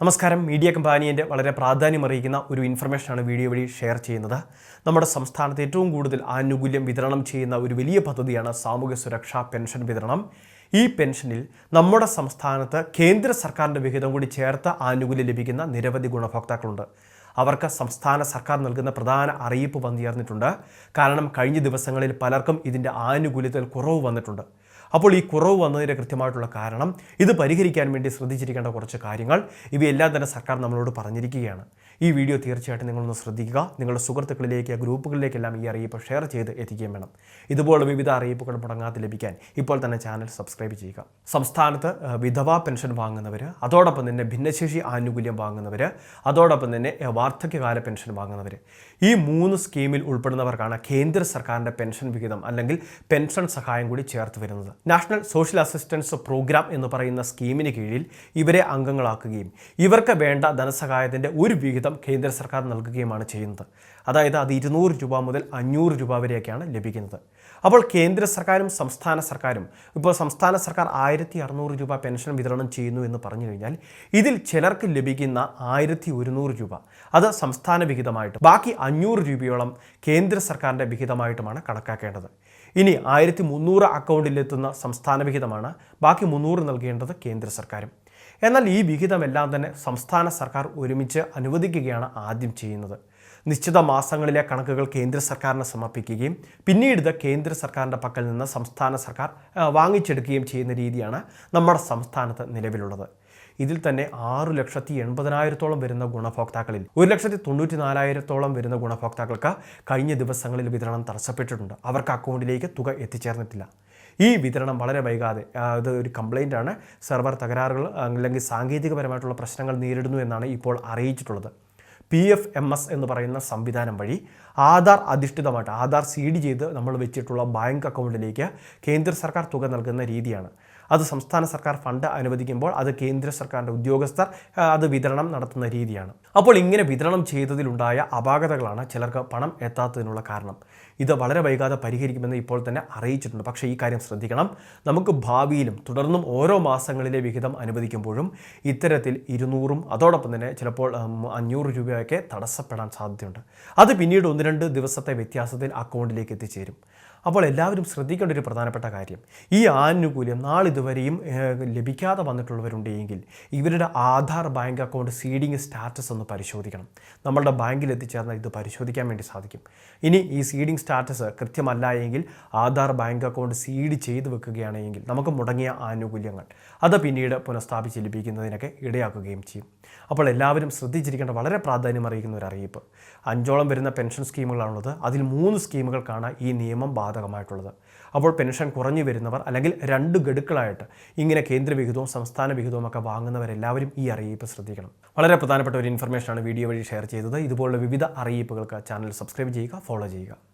നമസ്കാരം. മീഡിയ കമ്പാനിയന്റെ വളരെ പ്രാധാന്യം അറിയിക്കുന്ന ഒരു ഇൻഫർമേഷനാണ് വീഡിയോ വഴി ഷെയർ ചെയ്യുന്നത്. നമ്മുടെ സംസ്ഥാനത്ത് ഏറ്റവും കൂടുതൽ ആനുകൂല്യം വിതരണം ചെയ്യുന്ന ഒരു വലിയ പദ്ധതിയാണ് സാമൂഹ്യ സുരക്ഷാ പെൻഷൻ വിതരണം. ഈ പെൻഷനിൽ നമ്മുടെ സംസ്ഥാനത്ത് കേന്ദ്ര സർക്കാരിന്റെ വിഹിതം കൂടി ചേർത്ത ആനുകൂല്യം ലഭിക്കുന്ന നിരവധി ഗുണഭോക്താക്കളുണ്ട്. അവർക്ക് സംസ്ഥാന സർക്കാർ നൽകുന്ന പ്രധാന അറിയിപ്പ് വന്നു കാരണം കഴിഞ്ഞ ദിവസങ്ങളിൽ പലർക്കും ഇതിന്റെ ആനുകൂല്യത്തിൽ കുറവ് വന്നിട്ടുണ്ട്. അപ്പോൾ ഈ കുറവ് വന്നതിന്റെ കൃത്യമായിട്ടുള്ള കാരണം ഇത് പരിഹരിക്കാൻ വേണ്ടി ശ്രദ്ധിച്ചിരിക്കേണ്ട കുറച്ച് കാര്യങ്ങൾ ഇവയെല്ലാം തന്നെ സർക്കാർ നമ്മളോട് പറഞ്ഞിരിക്കുകയാണ്. ഈ വീഡിയോ തീർച്ചയായിട്ടും നിങ്ങളൊന്ന് ശ്രദ്ധിക്കുക. നിങ്ങളുടെ സുഹൃത്തുക്കളിലേക്ക് ഗ്രൂപ്പുകളിലേക്കെല്ലാം ഈ അറിയിപ്പ് ഷെയർ ചെയ്ത് എത്തിക്കുകയും വേണം. ഇതുപോലെ വിവിധ അറിയിപ്പുകൾ മുടങ്ങാതെ ലഭിക്കാൻ ഇപ്പോൾ തന്നെ ചാനൽ സബ്സ്ക്രൈബ് ചെയ്യുക. സംസ്ഥാനത്ത് വിധവ പെൻഷൻ വാങ്ങുന്നവർ അതോടൊപ്പം തന്നെ ഭിന്നശേഷി ആനുകൂല്യം വാങ്ങുന്നവർ അതോടൊപ്പം തന്നെ വാർദ്ധക്യകാല പെൻഷൻ വാങ്ങുന്നവർ ഈ മൂന്ന് സ്കീമിൽ ഉൾപ്പെടുന്നവർക്കാണ് കേന്ദ്ര സർക്കാരിന്റെ പെൻഷൻ വിഹിതം അല്ലെങ്കിൽ പെൻഷൻ സഹായം കൂടി ചേർത്ത് വരുന്നത്. നാഷണൽ സോഷ്യൽ അസിസ്റ്റൻസ് പ്രോഗ്രാം എന്ന് പറയുന്ന സ്കീമിന് കീഴിൽ ഇവരെ അംഗങ്ങളാക്കുകയും ഇവർക്ക് വേണ്ട ധനസഹായത്തിന്റെ ഒരു വിഹിതം കേന്ദ്ര സർക്കാർ നൽകുകയുമാണ് ചെയ്യുന്നത്. അതായത് അത് ഇരുന്നൂറ് രൂപ മുതൽ അഞ്ഞൂറ് രൂപ വരെയൊക്കെയാണ് ലഭിക്കുന്നത്. അപ്പോൾ കേന്ദ്ര സർക്കാരും സംസ്ഥാന സർക്കാരും ഇപ്പോൾ സംസ്ഥാന സർക്കാർ ആയിരത്തി അറുന്നൂറ് രൂപ പെൻഷൻ വിതരണം ചെയ്യുന്നു എന്ന് പറഞ്ഞു കഴിഞ്ഞാൽ ഇതിൽ ചിലർക്ക് ലഭിക്കുന്ന ആയിരത്തി ഒരുന്നൂറ് രൂപ അത് സംസ്ഥാന വിഹിതമായിട്ട് ബാക്കി അഞ്ഞൂറ് രൂപയോളം കേന്ദ്ര സർക്കാരിന്റെ വിഹിതമായിട്ടുമാണ് കണക്കാക്കേണ്ടത്. ഇനി ആയിരത്തി മുന്നൂറ് അക്കൗണ്ടിലെത്തുന്ന സംസ്ഥാന വിഹിതമാണ് ബാക്കി മുന്നൂറ് നൽകേണ്ടത് കേന്ദ്ര സർക്കാരും. എന്നാൽ ഈ വിഹിതമെല്ലാം തന്നെ സംസ്ഥാന സർക്കാർ ഒരുമിച്ച് അനുവദിക്കുകയാണ് ആദ്യം ചെയ്യുന്നത്. നിശ്ചിത മാസങ്ങളിലെ കണക്കുകൾ കേന്ദ്ര സർക്കാരിന് സമർപ്പിക്കുകയും പിന്നീട് ഇത് കേന്ദ്ര സർക്കാരിന്റെ പക്കൽ നിന്ന് സംസ്ഥാന സർക്കാർ വാങ്ങിച്ചെടുക്കുകയും ചെയ്യുന്ന രീതിയാണ് നമ്മുടെ സംസ്ഥാനത്ത് നിലവിലുള്ളത്. ഇതിൽ തന്നെ ആറു ലക്ഷത്തി എൺപതിനായിരത്തോളം വരുന്ന ഗുണഭോക്താക്കളിൽ ഒരു ലക്ഷത്തി തൊണ്ണൂറ്റി നാലായിരത്തോളം വരുന്ന ഗുണഭോക്താക്കൾക്ക് കഴിഞ്ഞ ദിവസങ്ങളിൽ വിതരണം തടസ്സപ്പെട്ടിട്ടുണ്ട്. അവർക്ക് അക്കൗണ്ടിലേക്ക് തുക എത്തിച്ചേർന്നിട്ടില്ല. ഈ വിതരണം വളരെ വൈകാതെ അത് ഒരു കംപ്ലൈന്റ് ആണ്. സെർവർ തകരാറുകൾ അല്ലെങ്കിൽ സാങ്കേതികപരമായിട്ടുള്ള പ്രശ്നങ്ങൾ നേരിടുന്നു എന്നാണ് ഇപ്പോൾ അറിയിച്ചിട്ടുള്ളത്. പി എഫ് എം എസ് എന്ന് പറയുന്ന സംവിധാനം വഴി ആധാർ അധിഷ്ഠിതമായിട്ട് ആധാർ സീഡ് ചെയ്ത് നമ്മൾ വെച്ചിട്ടുള്ള ബാങ്ക് അക്കൗണ്ടിലേക്ക് കേന്ദ്ര സർക്കാർ തുക നൽകുന്ന രീതിയാണ്. അത് സംസ്ഥാന സർക്കാർ ഫണ്ട് അനുവദിക്കുമ്പോൾ അത് കേന്ദ്ര സർക്കാരിന്റെ ഉദ്യോഗസ്ഥർ അത് വിതരണം നടത്തുന്ന രീതിയാണ്. അപ്പോൾ ഇങ്ങനെ വിതരണം ചെയ്തതിലുണ്ടായ അപാകതകളാണ് ചിലർക്ക് പണം എത്താത്തതിനുള്ള കാരണം. ഇത് വളരെ വൈകാതെ പരിഹരിക്കുമെന്ന് ഇപ്പോൾ തന്നെ അറിയിച്ചിട്ടുണ്ട്. പക്ഷേ ഈ കാര്യം ശ്രദ്ധിക്കണം. നമുക്ക് ഭാവിയിലും തുടർന്നും ഓരോ മാസങ്ങളിലെ വിഹിതം അനുവദിക്കുമ്പോഴും ഇത്തരത്തിൽ ഇരുന്നൂറും അതോടൊപ്പം തന്നെ ചിലപ്പോൾ അഞ്ഞൂറ് രൂപയൊക്കെ തടസ്സപ്പെടാൻ സാധ്യതയുണ്ട്. അത് പിന്നീട് ഒന്ന് രണ്ട് ദിവസത്തെ വ്യത്യാസത്തിൽ അക്കൗണ്ടിലേക്ക് എത്തിച്ചേരും. അപ്പോൾ എല്ലാവരും ശ്രദ്ധിക്കേണ്ട ഒരു പ്രധാനപ്പെട്ട കാര്യം ഈ ആനുകൂല്യം നാളിതുവരെയും ലഭിക്കാതെ ലഭിക്കാതെ വന്നിട്ടുള്ളവരുണ്ടെങ്കിൽ ഇവരുടെ Aadhaar bank account seeding status ഒന്ന് പരിശോധിക്കണം. നമ്മളുടെ ബാങ്കിൽ എത്തിച്ചേർന്നാൽ ഇത് പരിശോധിക്കാൻ വേണ്ടി സാധിക്കും. ഇനി ഈ സീഡിംഗ് സ്റ്റാറ്റസ് കൃത്യമല്ല എങ്കിൽ ആധാർ ബാങ്ക് അക്കൗണ്ട് സീഡ് ചെയ്ത് വെക്കുകയാണെങ്കിൽ നമുക്ക് മുടങ്ങിയ ആനുകൂല്യങ്ങൾ അത് പിന്നീട് പുനഃസ്ഥാപിച്ച് ലഭിക്കുന്നതിനൊക്കെ ഇടയാക്കുകയും ചെയ്യും. അപ്പോൾ എല്ലാവരും ശ്രദ്ധിച്ചിരിക്കേണ്ട വളരെ പ്രാധാന്യം അറിയിക്കുന്ന ഒരു അറിയിപ്പ്. അഞ്ചോളം വരുന്ന പെൻഷൻ സ്കീമുകളാണുള്ളത്. അതിൽ മൂന്ന് സ്കീമുകൾക്കാണ് ഈ നിയമം ബാധകമായിട്ടുള്ളത്. അപ്പോൾ പെൻഷൻ കുറഞ്ഞു വരുന്നവർ അല്ലെങ്കിൽ രണ്ട് ഗഡുക്കളായിട്ട് ഇങ്ങനെ കേന്ദ്ര വിഹിതവും സംസ്ഥാന വിഹിതവും ഒക്കെ വാങ്ങുന്നവരെല്ലാവരും ഈ അറിയിപ്പ് ശ്രദ്ധിക്കണം. വളരെ പ്രധാനപ്പെട്ട ഒരു ഇൻഫർമേഷനാണ് വീഡിയോ വഴി ഷെയർ ചെയ്തത്. ഇതുപോലുള്ള വിവിധ അറിയിപ്പുകൾക്ക് ചാനൽ സബ്സ്ക്രൈബ് ചെയ്യുക ഫോളോ ചെയ്യുക.